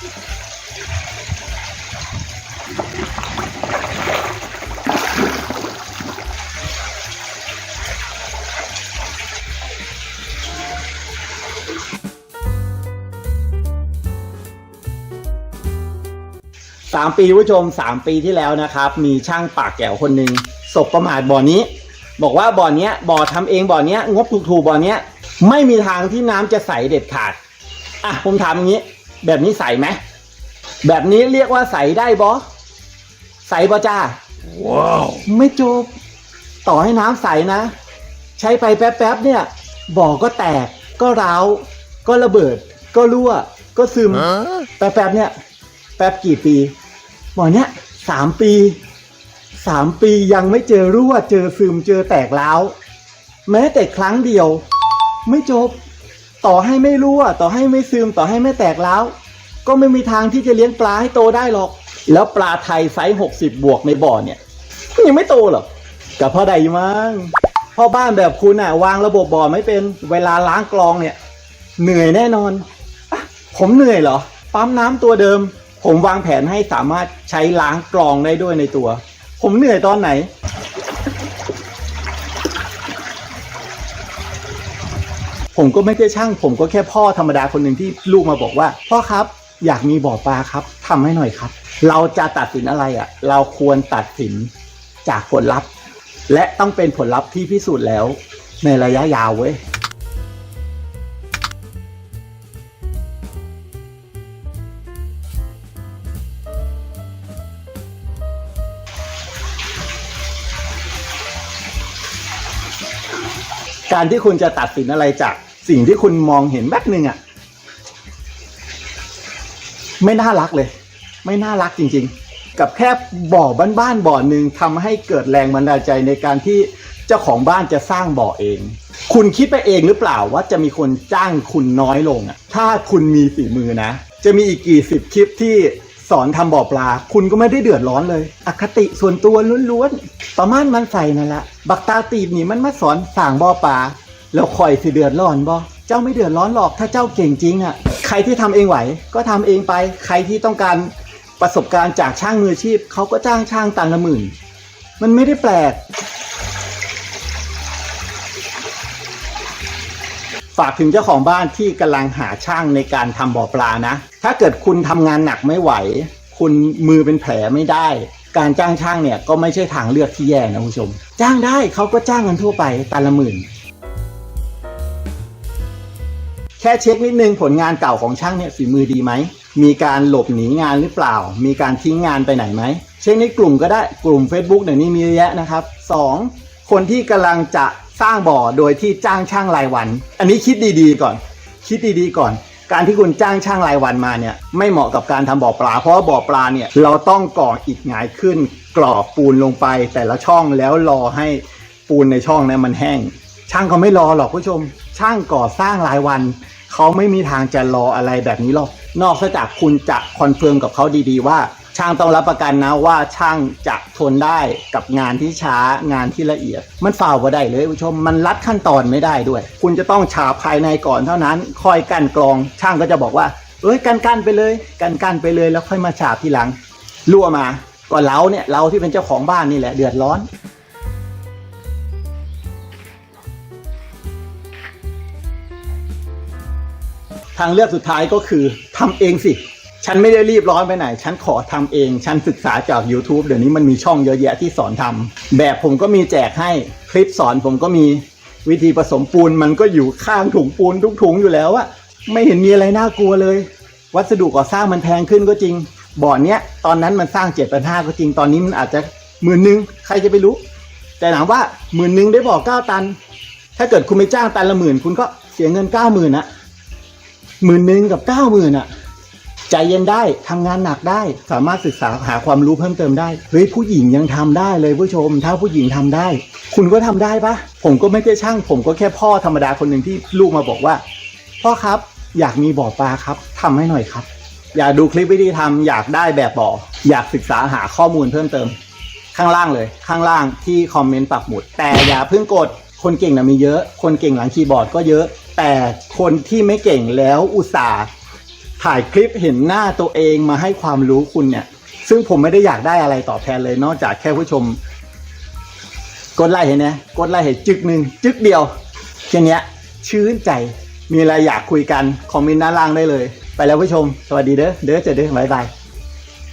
สามปีผู้ชมสามปีที่แล้วนะครับ มีช่างปากแก้วคนหนึ่งสบประมาทบ่อนี้ บอกว่าบ่อเนี้ยบ่อทำเองบ่อเนี้ยงบถูกๆบ่อเนี้ยไม่มีทางที่น้ำจะใสเด็ดขาดอะผมถามอย่างนี้ แบบนี้ใสไหมแบบนี้เรียกว่าใสได้บอใสบอจ้าว้าวไม่จบ ต่อให้น้ำใสนะ ใช้ไปแป๊บๆเนี่ยบ่อก็แตกก็ร้าวก็ระเบิด ก็รั่ว ก็ซึม แป๊บๆเนี่ย แป๊บกี่ปีบ่อเนี้ยสามปีสามปียังไม่เจอรั่ว เจอซึมเจอแตกร้าว แม้แต่ครั้งเดียว ไม่จบ ต่อให้ไม่รั่วต่อให้ไม่ซึมต่อให้ไม่แตกร้าวก็ไม่มีทางที่จะเลี้ยงปลาให้โตได้หรอก แล้วปลาไทยไซส์หกสิบบวกในบ่อเนี่ยยังไม่โตหรอกกับพ่อใดมั้งพ่อบ้านแบบคุณอะ วางระบบบ่อไม่เป็นเวลาล้างกรองเนี่ย เหนื่อยแน่นอนอผมเหนื่อยเหรอปั๊มน้ำตัวเดิม ผมวางแผนให้สามารถใช้ล้างกรองได้ด้วยในตัว ผมเหนื่อยตอนไหน ผมก็ไม่ใช่ช่างผมก็แค่พ่อธรรมดาคนหนึ่งที่ลูกมาบอกว่า พ่อครับอยากมีบ่อปลาครับทำให้หน่อยครับ เราจะตัดสินอะไรอะ่ะ เราควรตัดสินจากผลลัพธ์ และต้องเป็นผลลัพธ์ที่พิสูจน์แล้วในระยะยาวเว้ยการที่คุณจะตัดสินอะไรจาก สิ่งที่คุณมองเห็นแป๊บหนึ่งอะไม่น่ารักเลย ไม่น่ารักจริง ๆ กับแค่บ่อบ้านๆบ่อหนึ่งทำให้เกิดแรงบันดาลใจในการที่เจ้าของบ้านจะสร้างบ่อเอง คุณคิดไปเองหรือเปล่าว่าจะมีคนจ้างคุณน้อยลงอะถ้าคุณมีฝีมือนะ จะมีอีกกี่สิบคลิปที่สอนทำบ่อปลา คุณก็ไม่ได้เดือดร้อนเลย อคติส่วนตัวล้วนๆประมาณมันใส่นั่นแหละบักตาตีบนี่มันมาสอนสั่งบ่อปลา แล้วคอยสิเดือดร้อนบ่เจ้าไม่เดือดร้อนหรอกถ้าเจ้าเก่งจริงอะ่ะใครที่ทำเองไหว ก็ทำเองไป ใครที่ต้องการประสบการณ์จากช่างมืออาชีพเขาก็จ้างช่างตันละหมื่น มันไม่ได้แปลก ฝากถึงเจ้าของบ้านที่กำลังหาช่างในการทำบ่อปลานะ ถ้าเกิดคุณทำงานหนักไม่ไหว คุณมือเป็นแผลไม่ได้ การจ้างช่างเนี่ยก็ไม่ใช่ทางเลือกที่แย่นะคุณผู้ชม จ้างได้เขาก็จ้างกันทั่วไปตันละหมื่น แค่เช็คนิดนึงผลงานเก่าของช่างเนี่ยฝีมือดีไหม มีการหลบหนีงานหรือเปล่า มีการทิ้งงานไปไหนไหม เช็คในกลุ่มก็ได้กลุ่ม Facebook เดี๋ยวนี้มีเยอะแยะนะครับ 2. คนที่กำลังจะสร้างบ่อโดยที่จ้างช่างรายวัน อันนี้คิดดีๆก่อน คิดดีๆก่อน การที่คุณจ้างช่างรายวันมาเนี่ยไม่เหมาะกับการทำบ่อปลา เพราะว่าบ่อปลาเนี่ยเราต้องก่ออิฐหงายขึ้น กรอบปูนลงไปแต่ละช่องแล้วรอให้ปูนในช่องนั้นมันแห้ง ช่างเขาไม่รอหรอกผู้ชม ช่างก่อสร้างรายวัน เขาไม่มีทางจะรออะไรแบบนี้หรอก นอกจากคุณจะคอนเฟิร์มกับเขาดีๆว่า ช่างต้องรับประกันนะว่าช่างจะทนได้กับงานที่ช้างานที่ละเอียด มันฝ่าวบ่ได้เลยผู้ชม มันรัดขั้นตอนไม่ได้ด้วย คุณจะต้องฉาบภายในก่อนเท่านั้นคอยกันกรอง ช่างก็จะบอกว่าเอ้ยกันกันไปเลยกันกันไปเลยแล้วค่อยมาฉาบทีหลังรั่วมาก็เราเนี่ยเราที่เป็นเจ้าของบ้านนี่แหละเดือดร้อน ทางเลือกสุดท้ายก็คือทำเองสิ ฉันไม่ได้รีบร้อนไปไหน ฉันขอทำเอง ฉันศึกษาจาก YouTube เดี๋ยวนี้มันมีช่องเยอะแยะที่สอนทำแบบผมก็มีแจกให้คลิปสอนผมก็มีวิธีผสมปูนมันก็อยู่ข้างถุงปูนทุกถุงอยู่แล้วอะไม่เห็นมีอะไรน่ากลัวเลย วัสดุก่อสร้างมันแพงขึ้นก็จริง บ่อนเนี้ยตอนนั้นมันสร้างเจ็ดพันห้าก็จริงตอนนี้มันอาจจะหมื่นหนึ่งใครจะไปรู้ แต่ถามว่าหมื่นหนึ่งได้บ่อเก้าตัน ถ้าเกิดคุณไปจ้างตันละหมื่นคุณก็เสียเงินเก้าหมื่นอะ หมื่นหนึ่งกับเก้าหมื่นอะใจเย็นได้ทำงานหนักได้ สามารถศึกษาหาความรู้เพิ่มเติมได้เฮ้ยผู้หญิงยังทำได้เลยผู้ชม ถ้าผู้หญิงทำได้ คุณก็ทำได้ปะผมก็ไม่ใช่ช่าง ผมก็แค่พ่อธรรมดาคนหนึ่งที่ลูกมาบอกว่า พ่อครับ อยากมีบ่อปลาครับทำให้หน่อยครับ อยากดูคลิปวิธีทำอยากได้แบบบ่อ อยากศึกษาหาข้อมูลเพิ่มเติม ข้างล่างเลย ข้างล่างที่คอมเมนต์ปักหมุด แต่อย่าเพิ่งกดคนเก่งนะมีเยอะ คนเก่งหลังคีย์บอร์ดก็เยอะแต่คนที่ไม่เก่งแล้วอุตส่าห์ถ่ายคลิปเห็นหน้าตัวเองมาให้ความรู้คุณเนี่ย ซึ่งผมไม่ได้อยากได้อะไรตอบแทนเลยนอกจากแค่ผู้ชม กดไลค์เห็นไหมกดไลค์เห็นจึกหนึ่งจึกเดียวแค่นี้ชื่นใจมีอะไรอยากคุยกัน คอมเมนต์ด้านล่างได้เลย ไปแล้วผู้ชม สวัสดีเด้อเด้อเจอเด้อบ๊ายบาย